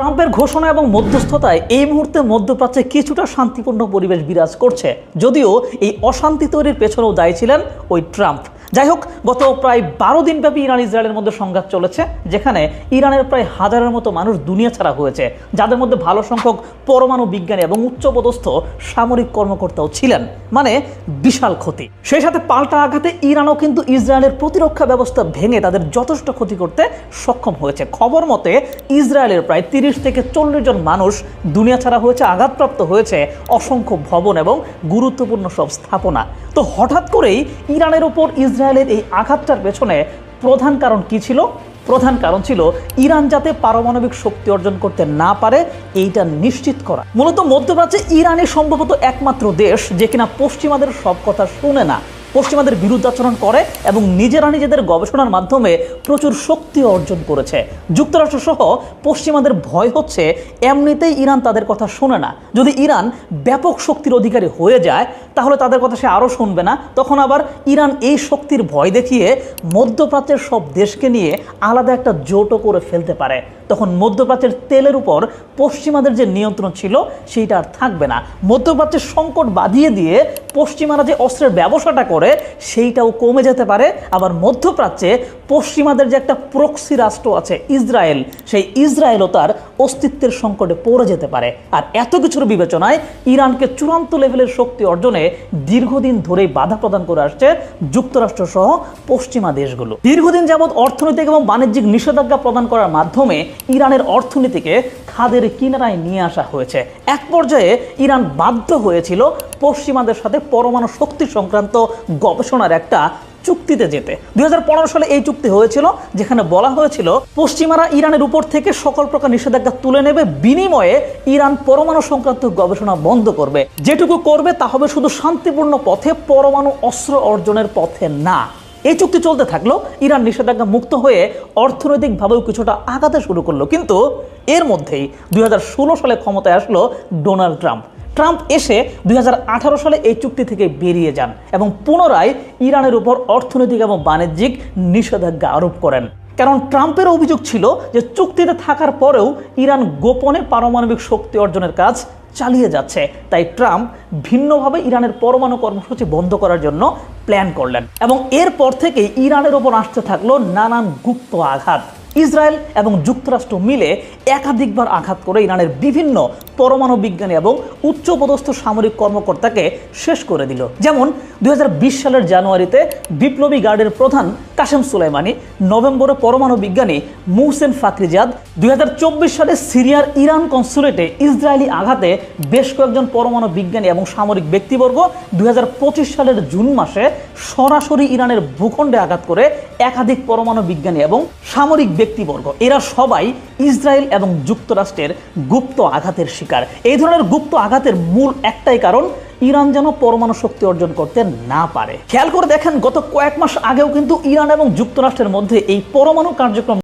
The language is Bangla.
ট্রাম্পের ঘোষণা এবং মধ্যস্থতায় এই মুহূর্তে মধ্যপ্রাচ্যে কিছুটা শান্তিপূর্ণ পরিবেশ বিরাজ করছে। যদিও এই অশান্তি তৈরির পেছনেও দায়ী ছিলেন ওই ট্রাম্প। যাই হোক গত প্রায় বারো দিনব্যাপী ইরান ইসরায়েলের মধ্যে সংঘাত চলেছে, যেখানে ইরানের প্রায় হাজারের মতো মানুষ দুনিয়া ছাড়া হয়েছে, যাদের মধ্যে ভালো সংখ্যক পরমাণু বিজ্ঞানী এবং উচ্চপদস্থ সামরিক কর্মকর্তাও ছিলেন মানে বিশাল ক্ষতি। সেই সাথে পাল্টা আঘাতে ইরানও কিন্তু ইসরায়েলের প্রতিরক্ষা ব্যবস্থা ভেঙে তাদের যথেষ্ট ক্ষতি করতে সক্ষম হয়েছে। খবর মতে, ইসরায়েলের প্রায় তিরিশ থেকে চল্লিশ জন মানুষ দুনিয়া ছাড়া হয়েছে, আঘাতপ্রাপ্ত হয়েছে অসংখ্য ভবন এবং গুরুত্বপূর্ণ সব স্থাপনা। তো হঠাৎ করেই ইরানের ওপর ইসরায়েলের এই আঘাতটার পেছনে প্রধান কারণ কি ছিল? প্রধান কারণ ছিল ইরান যাতে পারমাণবিক শক্তি অর্জন করতে না পারে, এইটা নিশ্চিত করা। মূলত মধ্যপ্রাচ্যে ইরানই সম্ভবত একমাত্র দেশ যে কিনা পশ্চিমাদের সব কথা শুনে না। পশ্চিমাদের বিরুদ্ধাচরণ করে এবং নিজেরা নিজেদের গবেষণার মাধ্যমে প্রচুর শক্তি অর্জন করেছে। যুক্তরাষ্ট্র সহ পশ্চিমাদের ভয় হচ্ছে, এমনিতেই ইরান তাদের কথা শোনে না। যদি ইরান ব্যাপক শক্তির অধিকারী হয়ে যায়, তাহলে তাদের কথা সে আরও শুনবে না। তখন আবার ইরান এই শক্তির ভয় দেখিয়ে মধ্যপ্রাচ্যের সব দেশকে নিয়ে আলাদা একটা জোটও করে ফেলতে পারে। তখন মধ্যপ্রাচ্যের তেলের উপর পশ্চিমাদের যে নিয়ন্ত্রণ ছিল, সেইটা আর থাকবে না। মধ্যপ্রাচ্যের সংকট বাঁধিয়ে দিয়ে পশ্চিমারা যে অস্ত্রের ব্যবসাটা করে, সেইটাও কমে যেতে পারে। আবার মধ্যপ্রাচ্যে পশ্চিমাদের যে একটা প্রক্সি রাষ্ট্র আছে ইসরায়েল, সেই ইসরায়েলও তার অস্তিত্বের সংকটে পড়ে যেতে পারে। আর এত কিছুর বিবেচনায় ইরানকে চূড়ান্ত লেভেলের শক্তি অর্জনে দীর্ঘদিন ধরেই বাধা প্রদান করে আসছে যুক্তরাষ্ট্র সহ পশ্চিমা দেশগুলো। দীর্ঘদিন যাবৎ অর্থনৈতিক এবং বাণিজ্যিক নিষেধাজ্ঞা প্রদান করার মাধ্যমে ইরানের অর্থনীতিকে খাদের কিনারায় নিয়ে আসা হয়েছে। এক পর্যায়ে ইরান বাধ্য হয়েছিল পশ্চিমাদের সাথে পরমাণু শক্তি সংক্রান্ত গবেষণার একটা চুক্তিতে যেতে। দুই হাজার পনেরো সালে এই চুক্তি হয়েছিল, যেখানে বলা হয়েছিল, পশ্চিমারা ইরানের উপর থেকে সকল প্রকার নিষেধাজ্ঞা তুলে নেবে, বিনিময়ে ইরান পরমাণু সংক্রান্ত গবেষণা বন্ধ করবে। যেটুকু করবে, তা হবে শুধু শান্তিপূর্ণ পথে, পরমাণু অস্ত্র অর্জনের পথে না। এই চুক্তি চলতে থাকল, ইরান নিষেধাজ্ঞা মুক্ত হয়ে অর্থনৈতিকভাবেও কিছুটা আগাতে শুরু করল। কিন্তু এর মধ্যেই দুই হাজার ষোলো সালে ক্ষমতায় আসলো ডোনাল্ড ট্রাম্প। ট্রাম্প এসে দু হাজার আঠারো সালে এই চুক্তি থেকে বেরিয়ে যান এবং পুনরায় ইরানের উপর অর্থনৈতিক এবং বাণিজ্যিক নিষেধাজ্ঞা আরোপ করেন। কারণ ট্রাম্পের অভিযোগ ছিল যে চুক্তিতে থাকার পরেও ইরান গোপনে পারমাণবিক শক্তি অর্জনের কাজ চালিয়ে যাচ্ছে। তাই ট্রাম্প ভিন্নভাবে ইরানের পরমাণু কর্মসূচি বন্ধ করার জন্য প্ল্যান করলেন এবং এরপর থেকে ইরানের ওপর আসতে থাকল নানান গুপ্ত আঘাত। ইসরায়েল এবং যুক্তরাষ্ট্র মিলে একাধিকবার আঘাত করে ইরানের বিভিন্ন পরমাণু বিজ্ঞানী এবং উচ্চপদস্থ সামরিক কর্মকর্তাকে শেষ করে দিল। যেমন দুই হাজার বিশ সালের জানুয়ারিতে বিপ্লবী গার্ডের প্রধান কাশেম সুলাইমানি, নভেম্বরে পরমাণু বিজ্ঞানী মুহসেন ফাকরিজাদ, দুই হাজার চব্বিশ সালে সিরিয়ার ইরান কনসুলেটে ইসরায়েলি আঘাতে বেশ কয়েকজন পরমাণু বিজ্ঞানী এবং সামরিক ব্যক্তিবর্গ দুই হাজার পঁচিশ সালের জুন মাসে সরাসরি ইরানের ভূখণ্ডে আঘাত করে একাধিক পরমাণু বিজ্ঞানী এবং সামরিক ব্যক্তিবর্গ। এরা সবাই ইসরায়েল এবং যুক্তরাষ্ট্রের গুপ্ত আঘাতের শিকার। এই ধরনের গুপ্ত আঘাতের মূল একটাই কারণ, ইরান যেন পরমাণু শক্তি অর্জন করতে না পারে। খেয়াল করে দেখেন, গত কয়েক মাস আগেও কিন্তু ইরান এবং যুক্তরাষ্ট্রের মধ্যে এই পরমাণু কার্যক্রম